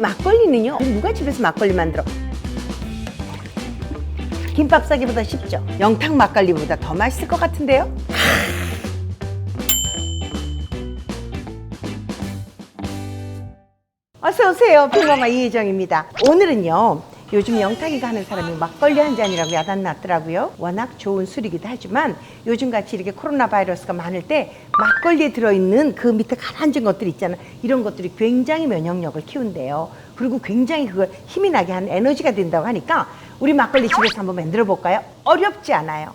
막걸리는요? 누가 집에서 막걸리 만들어? 김밥 싸기보다 쉽죠? 영탁 막걸리보다 더 맛있을 것 같은데요? 어서 오세요 평범아 이혜정입니다. 오늘은요 요즘 영탁이가 하는 사람이 막걸리 한 잔이라고 야단 났더라고요 워낙 좋은 술이기도 하지만 요즘같이 이렇게 코로나 바이러스가 많을 때 막걸리에 들어있는 그 밑에 가라앉은 것들 있잖아 이런 것들이 굉장히 면역력을 키운대요 그리고 굉장히 그걸 힘이 나게 하는 에너지가 된다고 하니까 우리 막걸리 집에서 한번 만들어 볼까요? 어렵지 않아요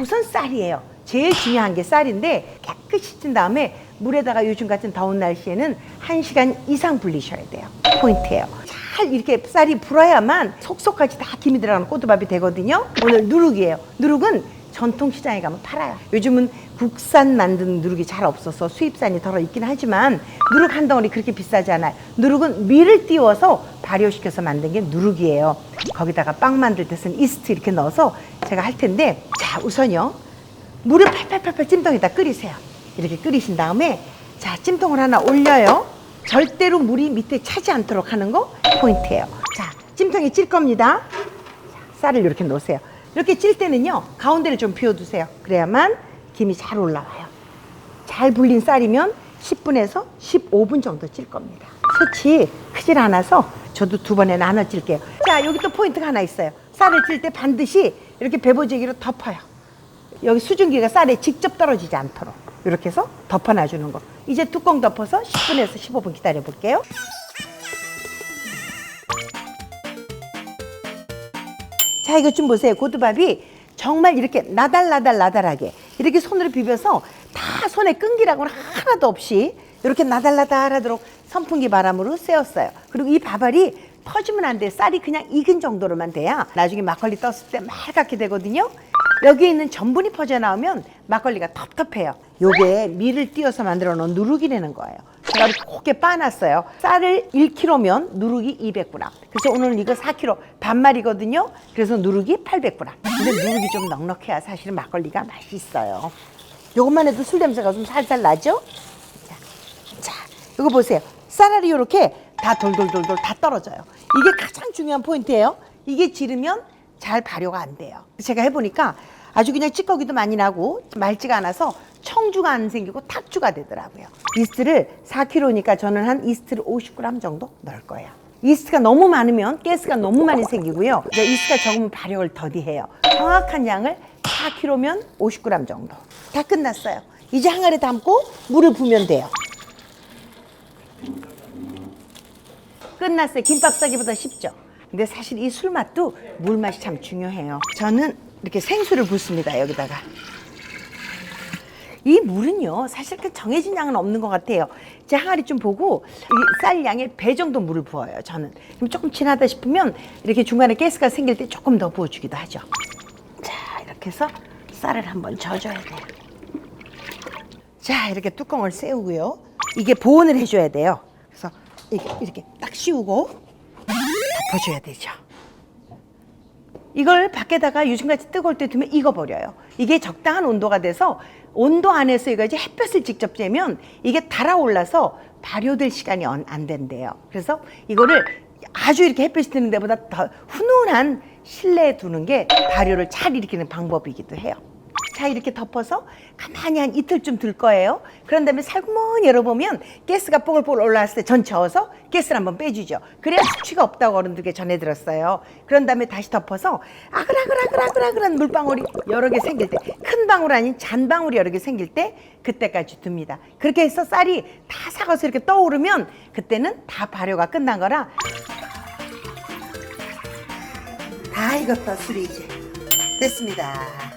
우선 쌀이에요. 제일 중요한 게 쌀인데 깨끗이 씻은 다음에 물에다가 요즘 같은 더운 날씨에는 한시간 이상 불리셔야 돼요. 포인트예요. 잘 이렇게 쌀이 불어야만 속속까지 다 김이 들어가는 꼬두밥이 되거든요. 오늘 누룩이에요. 누룩은 전통시장에 가면 팔아요. 요즘은 국산 만든 누룩이 잘 없어서 수입산이 덜어 있긴 하지만 누룩 한 덩어리 그렇게 비싸지 않아요. 누룩은 밀을 띄워서 발효시켜서 만든 게 누룩이에요. 거기다가 빵 만들 때 쓴 이스트 이렇게 넣어서 제가 할 텐데 자 우선요 물을 팔팔팔팔 찜통에다 끓이세요. 이렇게 끓이신 다음에 자 찜통을 하나 올려요. 절대로 물이 밑에 차지 않도록 하는 거 포인트예요. 자 찜통에 찔 겁니다. 쌀을 이렇게 놓으세요. 이렇게 찔 때는요 가운데를 좀 비워두세요. 그래야만 김이 잘 올라와요. 잘 불린 쌀이면 10분에서 15분 정도 찔 겁니다. 솥이 크질 않아서 저도 두 번에 나눠 찔게요. 자, 여기 또 포인트가 하나 있어요. 쌀을 찔 때 반드시 이렇게 배보제기로 덮어요. 여기 수증기가 쌀에 직접 떨어지지 않도록 이렇게 해서 덮어놔주는 거. 이제 뚜껑 덮어서 10분에서 15분 기다려 볼게요. 자, 이것 좀 보세요. 고두밥이 정말 이렇게 나달나달 나달하게 이렇게 손으로 비벼서 다 손에 끈기라고는 하나도 없이 이렇게 나달나달하도록 선풍기 바람으로 쐬었어요. 그리고 이 밥알이 터지면 안 돼. 쌀이 그냥 익은 정도로만 돼야 나중에 막걸리 떴을 때 말갛게 되거든요. 여기에 있는 전분이 퍼져 나오면 막걸리가 텁텁해요. 요게 밀을 띄어서 만들어 놓은 누룩이라는 거예요. 제가 곱게 빻았어요. 쌀을 1kg면 누룩이 200g. 그래서 오늘은 이거 4kg 반말이거든요. 그래서 누룩이 800g. 근데 누룩이 좀 넉넉해야 사실은 막걸리가 맛있어요. 요것만 해도 술 냄새가 좀 살살 나죠? 자, 자, 이거 보세요. 쌀알이 이렇게 다 돌돌돌돌 다 떨어져요. 이게 가장 중요한 포인트예요. 이게 지르면 잘 발효가 안 돼요. 제가 해보니까 아주 그냥 찌꺼기도 많이 나고 맑지가 않아서 청주가 안 생기고 탁주가 되더라고요. 이스트를 4kg니까 저는 한 이스트를 50g 정도 넣을 거예요. 이스트가 너무 많으면 가스가 너무 많이 생기고요. 이스트가 적으면 발효를 더디해요. 정확한 양을 4kg면 50g 정도. 다 끝났어요. 이제 항아리 담고 물을 부으면 돼요. 끝났어요. 김밥 싸기보다 쉽죠. 근데 사실 이 술 맛도 물 맛이 참 중요해요. 저는 이렇게 생수를 붓습니다. 여기다가. 이 물은요, 사실 그 정해진 양은 없는 것 같아요. 제 항아리 좀 보고 이쌀 양의 배 정도 물을 부어요. 저는. 그럼 조금 진하다 싶으면 이렇게 중간에 가스가 생길 때 조금 더 부어주기도 하죠. 자, 이렇게 해서 쌀을 한번 져줘야 돼요. 자, 이렇게 뚜껑을 세우고요. 이게 보온을 해줘야 돼요. 이렇게, 이렇게 딱 씌우고 덮어줘야 되죠. 이걸 밖에다가 요즘같이 뜨거울 때 두면 익어버려요. 이게 적당한 온도가 돼서 온도 안에서 이거 이제 햇볕을 직접 쬐면 이게 달아올라서 발효될 시간이 안- 안 된대요. 그래서 이거를 아주 이렇게 햇볕이 드는 데보다 더 훈훈한 실내에 두는 게 발효를 잘 일으키는 방법이기도 해요. 자 이렇게 덮어서 가만히 한 이틀쯤 둘 거예요. 그런 다음에 살구멍 열어보면 가스가 뽀글뽀글 올라왔을 때 전 저어서 가스를 한번 빼주죠. 그래야 숙취가 없다고 어른들께 전해 들었어요. 그런 다음에 다시 덮어서 아글아글아글아글아글한 물방울이 여러 개 생길 때 큰 방울 아닌 잔방울이 여러 개 생길 때 그때까지 둡니다. 그렇게 해서 쌀이 다 사가서 이렇게 떠오르면 그때는 다 발효가 끝난 거라 다 익었다 술이 이제 됐습니다.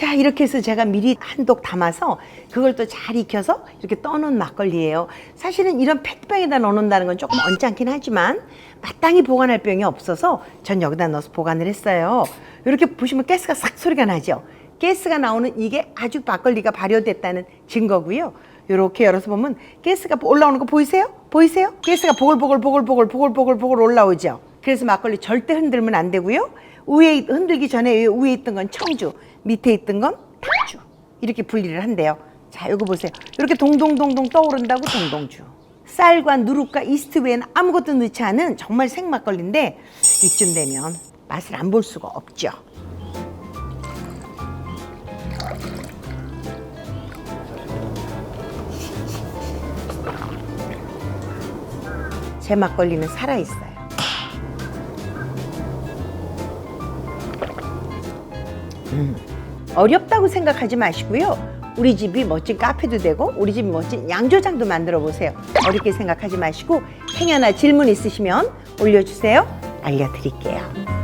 자 이렇게 해서 제가 미리 한독 담아서 그걸 또 잘 익혀서 이렇게 떠놓은 막걸리예요. 사실은 이런 페트병에다 넣어놓는다는 건 조금 언짢긴 하지만 마땅히 보관할 병이 없어서 전 여기다 넣어서 보관을 했어요. 이렇게 보시면 가스가 싹 소리가 나죠. 가스가 나오는 이게 아주 막걸리가 발효됐다는 증거고요. 이렇게 열어서 보면 가스가 올라오는 거 보이세요? 보이세요? 가스가 보글보글 보글보글 보글보글 보글 올라오죠. 그래서 막걸리 절대 흔들면 안 되고요. 위에 있- 흔들기 전에 위에 있던 건 청주, 밑에 있던 건 탁주 이렇게 분리를 한대요. 자, 이거 보세요. 이렇게 동동동동 떠오른다고 동동주. 쌀과 누룩과 이스트 외에는 아무것도 넣지 않은 정말 생막걸리인데 이쯤 되면 맛을 안 볼 수가 없죠. 제 막걸리는 살아있어요. 음, 어렵다고 생각하지 마시고요. 우리 집이 멋진 카페도 되고 우리 집이 멋진 양조장도 만들어 보세요. 어렵게 생각하지 마시고 행여나 질문 있으시면 올려주세요. 알려드릴게요.